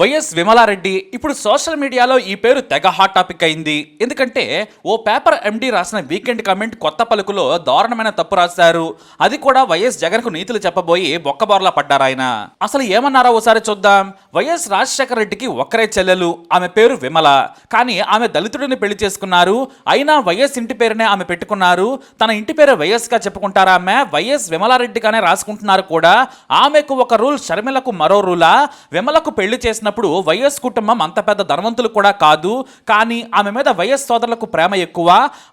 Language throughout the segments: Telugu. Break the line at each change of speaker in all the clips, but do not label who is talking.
వైఎస్ విమలారెడ్డి ఇప్పుడు సోషల్ మీడియాలో ఈ పేరు తెగ హాట్ టాపిక్ అయింది. ఎందుకంటే ఓ పేపర్ ఎండి రాసిన వీకెండ్ కమెంట్ కొత్త పలుకులో దారుణమైన తప్పు రాశారు. అది కూడా వైఎస్ జగన్కు నీతులు చెప్పబోయి బొక్కబోర్లా పడ్డారు ఆయన. అసలు ఏమన్నారో ఓసారి చూద్దాం. వైఎస్ రాజశేఖర రెడ్డికి ఒక్కరే చెల్లెలు ఆమె పేరు విమల. కానీ ఆమె దళితుడిని పెళ్ళి చేసుకున్నారు. అయినా వైఎస్ ఇంటి పేరునే ఆమె పెట్టుకున్నారు. తన ఇంటి పేరు వైఎస్గా చెప్పుకుంటారా ఆమె? వైఎస్ విమలారెడ్డిగానే రాసుకుంటున్నారు కూడా. ఆమెకు ఒక రూల్ షర్మిలకు మరో రూలా. విమలకు పెళ్ళి చేసిన చేసినప్పుడు వైఎస్ కుటుంబం అంత పెద్ద ధనవంతులు కూడా కాదు కానీ ఆమె మీద వైఎస్ సోదరులకు ప్రేమ ఎక్కువ.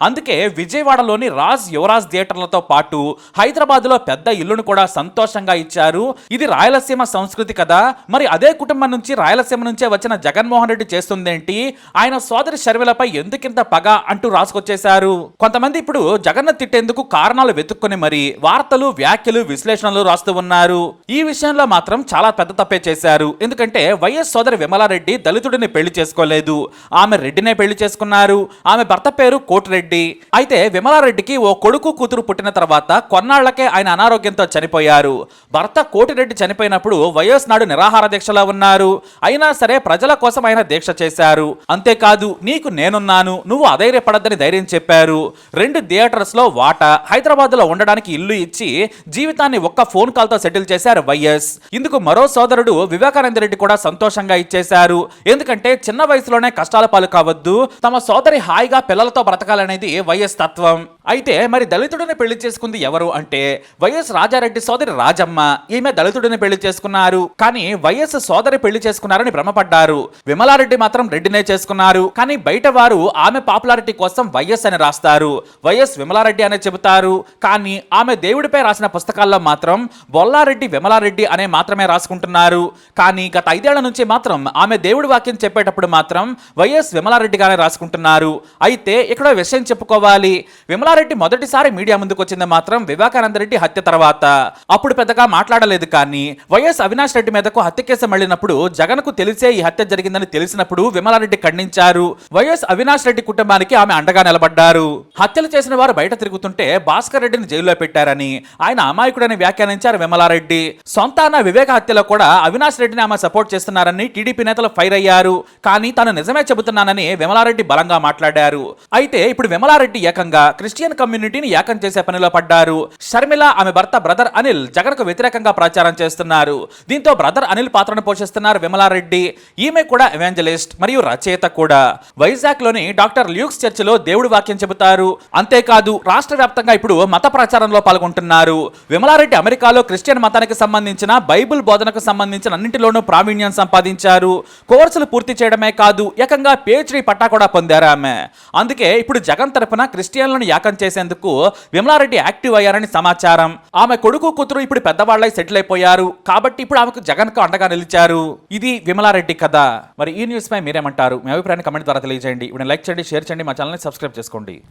అందుకే విజయవాడలోని రాజ్ యువరాజ్ థియేటర్లతో పాటు హైదరాబాద్లో పెద్ద ఇల్లును కూడా సంతోషంగా ఇచ్చారు. ఇది రాయలసీమ సంస్కృతి కదా. మరి అదే కుటుంబం నుంచి రాయలసీమ నుంచే వచ్చిన జగన్మోహన్ రెడ్డి చేస్తుందేంటి? ఆయన సోదరి షర్మిలపై ఎందుకింత పగ అంటూ రాసుకొచ్చేశారు? కొంతమంది ఇప్పుడు జగన్ తిట్టేందుకు కారణాలు వెతుక్కుని మరి వార్తలు వ్యాఖ్యలు విశ్లేషణలు రాస్తూ ఉన్నారు. ఈ విషయంలో మాత్రం చాలా పెద్ద తప్పే చేశారు. ఎందుకంటే వైఎస్ సోదరి విమలారెడ్డి దళితుడిని పెళ్ళి చేసుకోలేదు. ఆమె రెడ్డినే పెళ్ళి చేసుకున్నారు. ఆమె భర్త పేరు కోటిరెడ్డి. అయితే విమలారెడ్డికి ఓ కొడుకు కూతురు పుట్టిన తర్వాత కొన్నాళ్ళకే ఆయన అనారోగ్యంతో చనిపోయారు. భర్త కోటిరెడ్డి చనిపోయినప్పుడు వైఎస్ నాడు నిరాహార దీక్షలో ఉన్నారు. అయినా సరే ప్రజల కోసం ఆయన దీక్ష చేశారు. అంతేకాదు నీకు నేనున్నాను. నువ్వు అధైర్యపడద్దని ధైర్యం చెప్పారు. రెండు థియేటర్స్లో వాటా హైదరాబాద్లో ఉండడానికి ఇల్లు ఇచ్చి జీవితాన్ని ఒక్క ఫోన్ కాల్తో సెటిల్ చేశారు వైఎస్ ఇందుకు మరో సోదరుడు వివేకానంద రెడ్డి కూడా సంతోషంగా ఇచ్చేశారు. ఎందుకంటే చిన్న వయసులోనే కష్టాల పాలు కావద్దు తమ సోదరి హాయిగా పిల్లలతో బ్రతకాలనేది వైఎస్ తత్వం. అయితే మరి దళితుడిని పెళ్ళి చేసుకుంది ఎవరు అంటే వైఎస్ రాజారెడ్డి సోదరి రాజమ్మ. ఈమె దళితుడిని పెళ్ళి చేసుకున్నారు. కానీ వైఎస్ సోదరి పెళ్ళి చేసుకున్నారని భ్రమపడ్డారు. విమలారెడ్డి మాత్రం రెడ్డినే చేసుకున్నారు. కానీ బయట వారు ఆమె పాపులారిటీ కోసం వైఎస్ అని రాస్తారు. వైఎస్ విమలారెడ్డి అనే చెబుతారు. కానీ ఆమె దేవుడిపై రాసిన పుస్తకాల్లో మాత్రం బొల్లారెడ్డి విమలారెడ్డి అనే మాత్రమే రాసుకుంటున్నారు. కానీ గత ఐదేళ్ళ నుంచి మాత్రం ఆమె దేవుడి వాక్యం చెప్పేటప్పుడు మాత్రం వైఎస్ విమలారెడ్డిగానే రాసుకుంటున్నారు. అయితే ఇక్కడ విషయం చెప్పుకోవాలి. విమలారెడ్డి మొదటిసారి మీడియా ముందుకు వచ్చింది మాత్రం వివేకానంద రెడ్డి హత్య తర్వాత. అప్పుడు పెద్దగా మాట్లాడలేదు కానీ వైఎస్ అవినాష్ రెడ్డి మీదకు హత్య కేసు మళ్ళినప్పుడు జగన్కు తెలిసే ఈ హత్య జరిగిందని తెలిసినప్పుడు విమలారెడ్డి ఖండించారు. వైఎస్ అవినాష్ రెడ్డి కుటుంబానికి ఆమె అండగా నిలబడ్డారు. హత్యలు చేసిన వారు బయట తిరుగుతుంటే భాస్కర్ రెడ్డిని జైల్లో పెట్టారని ఆయన అమాయకుడని వ్యాఖ్యానించారు విమలారెడ్డి. సొంతాన వివేక హత్యలో కూడా అవినాష్ రెడ్డిని ఆమె సపోర్ట్ చేస్తున్నారని టీడీపీ నేతలు ఫైర్ అయ్యారు. కానీ తాను నిజమే చెబుతున్నానని విమలారెడ్డి బలంగా మాట్లాడారు. అయితే ఇప్పుడు విమలారెడ్డి ఏకంగా క్రిస్టియన్ కమ్యూనిటీని ఏకం చేసే పనిలో పడ్డారు. షర్మిల ఆమె భర్త బ్రదర్ అనిల్ జగన్కు వ్యతిరేకంగా ప్రచారం చేస్తున్నారు. దీంతో బ్రదర్ అనిల్ పాత్రను పోషిస్తున్నారు విమలారెడ్డి. ఈమె కూడా ఎవాంజలిస్ట్ మరియు రచయిత కూడా. వైజాగ్లోని డాక్టర్ ల్యూక్స్ చర్చిలో దేవుడి వాక్యం చెబుతారు. అంతేకాదు రాష్ట్ర వ్యాప్తంగా ఇప్పుడు మత ప్రచారంలో పాల్గొంటున్నారు. విమలారెడ్డి అమెరికాలో క్రిస్టియన్ మతానికి సంబంధించిన బైబిల్ బోధనకు సంబంధించిన అన్నింటిలోనూ ప్రావీణ్యం సంపాదించారు కోర్సులు పూర్తి చేయడమే కాదు ఏకంగా పిహెచ్డి పట్టా కూడా పొందారు ఆమె. అందుకే ఇప్పుడు జగన్ తరపున క్రిస్టియన్లను యాకం చేసేందుకు విమలారెడ్డి యాక్టివ్ అయ్యారని సమాచారం. ఆమె కొడుకు కూతురు ఇప్పుడు పెద్దవాళ్ళై సెటిల్ అయిపోయారు. కాబట్టి ఇప్పుడు ఆమెకు జగన్కు అండగా నిలిచారు. ఇది విమలారెడ్డి కథ. మరి ఈ న్యూస్ పై మీరేమంటారు? మీ అభిప్రాయాన్ని కమెంట్ ద్వారా తెలియజేయండి. ఇప్పుడు లైక్ చేయండి షేర్ చేయండి మా ఛానల్ని సబ్స్క్రైబ్ చేసుకోండి.